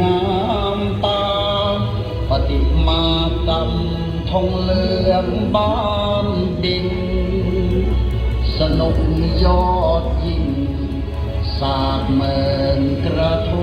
น้ำตา ปฏิมากรรมทองเหลืองบ้านดิน สนุกยอดยิ่ง สาดเมินกระท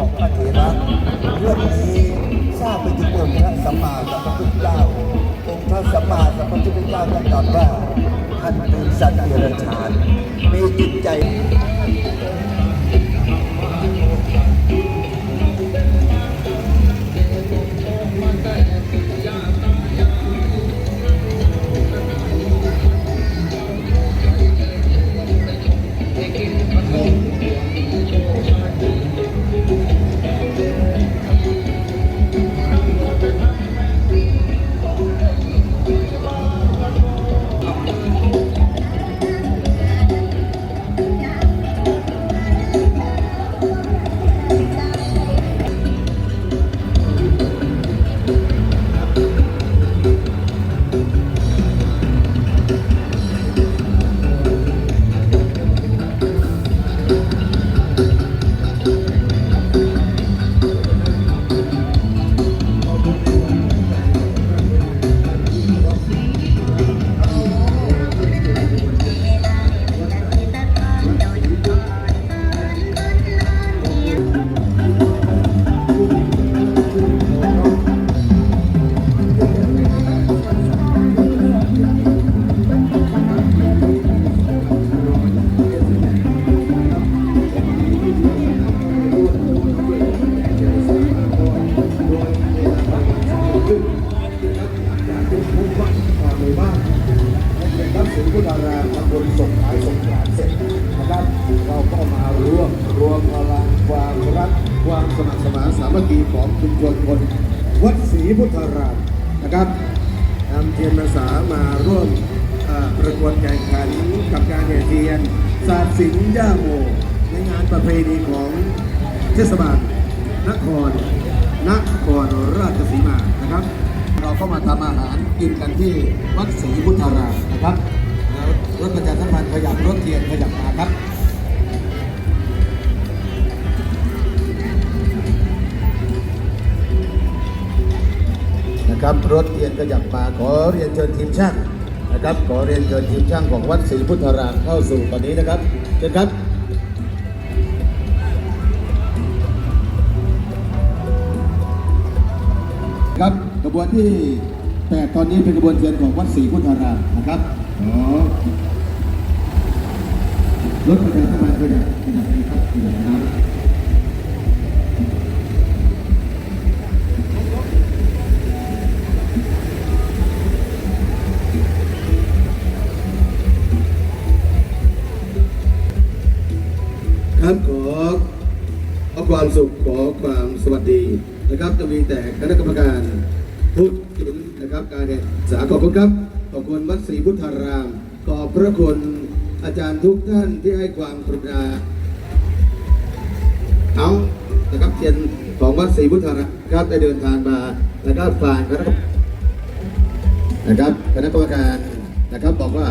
ของรีบอกพระเถระเรื่องนี้ทราบไปถึงองค์พระสัมมาสัมพุทธเจ้าองค์พระสัมมาสัมพุทธเจ้าท่านตรัสว่าท่านเป็นสัตว์เดรัจฉานมีจิตใจ บ้านเป็นรับสิงห์พุทธารามตำบลส่งขายส่งขายเสร็จนะครับเราก็มาร่วมรวมพลังความรักความสมัครสมานสามัคคีของชุมชนคนวัดศรีพุทธารามนะครับนำเทียนพรรษามาร่วมประกวดแข่งขันกับการแห่เทียนศาสตร์ศิลป์ย่าโมในงานประเพณีของเทศบาลนครนครราชสีมานะครับ เราก็มาทำอาหารกินกันที่วัดศรีพุทธารามนะครับแล้วรถประชาสัมพันธ์ขยับรถเทียนขยับมาครับนะครับรถเทียนขยับมาขอเรียนเชิญทีมช่างนะครับ ขอเรียนเชิญทีมช่างของวัดศรีพุทธารามเข้าสู่ตอนนี้นะครับเชิญครับครับ กระบวนที่แต่ตอนนี้เป็นกระบวนเทียของวัดศรีพุทธารามนะครับรถประชาสัมพันธ์ด้วยนะครับนะครับครับขอขอความสุขขอความสวัสดีนะครับจะมีแต่คณะกรรมการ ระคุณอาจารย์ทุกท่านที่ให้ความกรุณาเอานะครับเทียนของวัดศรีพุทธรามครับได้เดินทางมานะครับผ่านนะครับนะครับคณะกรรมการนะครับบอกว่า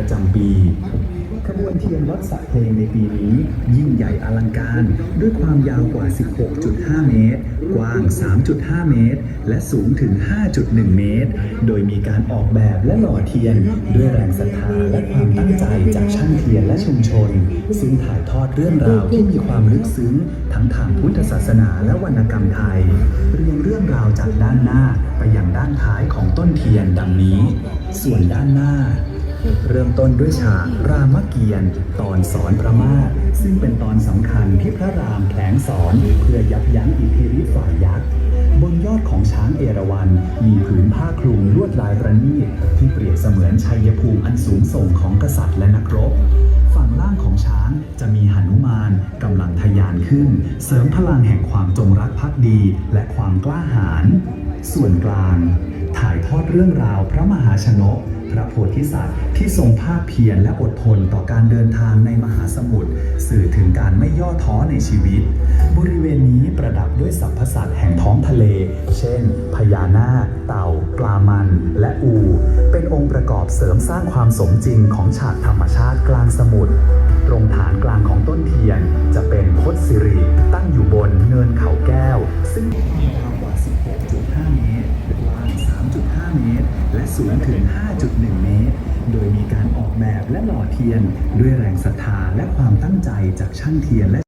ประจำปี ขบวนเทียนวัดสระเพลงในปีนี้ ยิ่งใหญ่อลังการ ด้วยความยาวกว่า 16.5 เมตร กว้าง 3.5 เมตร และสูงถึง 5.1 เมตร โดยมีการออกแบบและหล่อเทียน ด้วยแรงศรัทธาและความตั้งใจจากช่างเทียนและชุมชน ซึ่งถ่ายทอดเรื่องราวที่มีความลึกซึ้ง ทั้งทางพุทธศาสนาและวรรณกรรมไทย เรียงเรื่องราวจากด้านหน้าไปยังด้านท้ายของต้นเทียนดังนี้ ส่วนด้านหน้า เริ่มต้นด้วยฉากรามเกียรติ์ตอนสอนพระมาซึ่งเป็นตอนสำคัญที่พระรามแผลงสอนเพื่อยับยั้งอิทธิฤทธิ์ฝ่ายยักษ์บนยอดของช้างเอราวัณมีผืนผ้าคลุมลวดลายประณีตที่เปรียบเสมือนชัยภูมิอันสูงส่งของกษัตริย์และนักรบ ฝั่งล่างของช้างจะมีหนุมานกำลังทะยานขึ้น เสริมพลังแห่งความจงรักภักดีและความกล้าหาญส่วนกลาง ถ่ายทอดเรื่องราวพระมหาชนก พระโพธิสัตว์ ที่ทรงภาคเพียรและอดทนต่อการเดินทางในมหาสมุทรสื่อถึงการไม่ย่อท้อในชีวิต บริเวณนี้ประดับด้วยสรรพสัตว์แห่งท้องทะเล เช่น พญานาคเต่า ปลามัน และอู เป็นองค์ประกอบเสริมสร้างความสมจริงของฉากธรรมชาติกลางสมุทรตรงฐานกลางของต้นเทียนจะเป็นพจสิริตั้งอยู่บนเนินเขาแก้ว ซึ่ง สูงถึง5.1 เมตร โดยมีการออกแบบและหล่อเทียนด้วยแรงศรัทธาและความตั้งใจจากช่างเทียนและ